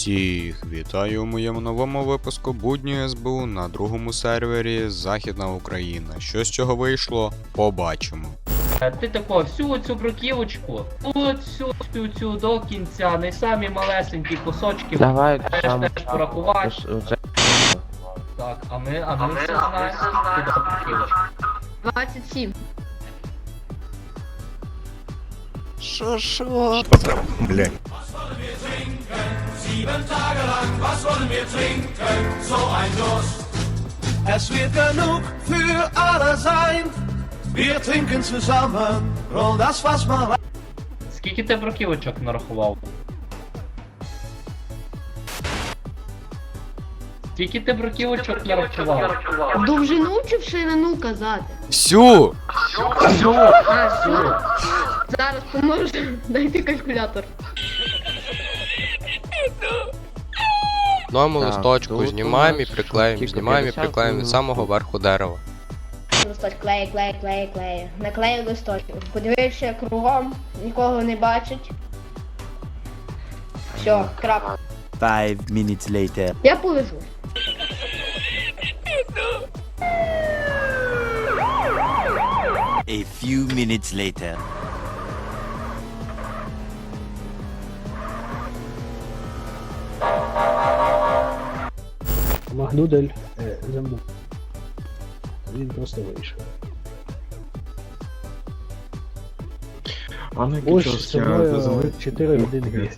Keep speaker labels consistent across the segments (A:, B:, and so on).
A: Всіх вітаю у моєму новому випуску будні СБУ на другому сервері Західна Україна. Що з цього вийшло, побачимо.
B: Е, Ти тако, всю цю бруківочку, всю цю, цю до кінця, не самі малесенькі кусочки,
C: Давай
B: теж теж порахувати. Так, а ми, а ми все знаємо, скільки до бруківочки.
D: 27.
A: Шо шо? Блять.
E: Es wird genug für alle sein. Wir trinken zusammen, roll das Fass mal rein.
B: Скільки ти бруківочок нарахував? Скільки ти бруківочок нарахував?
D: Довжину чи в ширину казати?
A: Всю!
D: А, все. Зараз поможу. Дайте калькулятор.
F: Одному
C: Так,
F: листочку
C: тут у
F: знімаємо і
C: нас
F: приклеїмо,
C: тільки
F: знімаємо і
C: 50
F: приклеїмо від самого верху дерева.
G: Листочок клеє, клеє, клеє, клеє. Наклею листочок. Подивився кругом, нікого не бачить. Все, крапка.
H: Five minutes later.
G: Я полежу.
H: A few minutes later.
I: Макдудель е. Він просто вийшов.
J: Пане
I: Ось з собою. 4 години грі.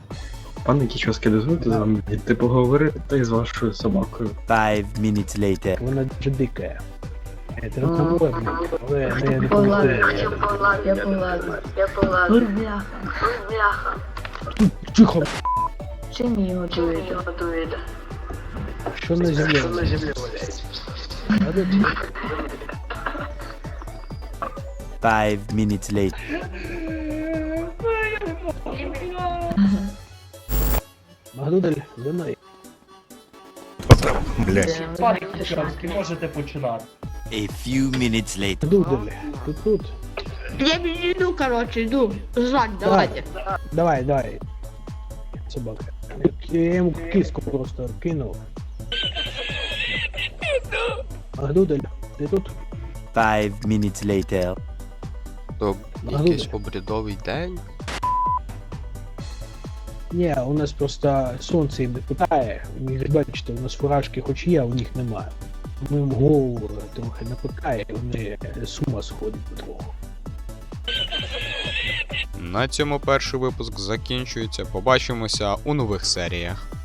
J: Пане Кічовське, дозвольте з вами йти поговорити з вашою собакою.
H: Five minutes later.
I: Вона дуже дика. Е, поговорити, але не не коментує.
D: Я поладу. Я поладу. Бляха.
I: Тихо,
D: Чим його готуєте?
I: Що на землі? валяється? А де ти?
H: Five minutes later.
I: Макдудель, до.
A: Блять.
B: Пане можете починати.
H: A few minutes later.
I: Макдудель, ти тут?
D: Я підійду, коротше, йду. Жать, давайте.
I: Давай, давай. Собака. Я йому киску просто кинув. Макдудель, ти тут?
H: Five minutes later.
F: То якийсь обрядовий день.
I: Ні, у нас просто сонце їм не питає. Бачите, у нас фуражки хоч є, а у них немає. Ми їм голову трохи напикає, і вони з ума сходять потроху.
A: На цьому перший випуск закінчується. Побачимося у нових серіях.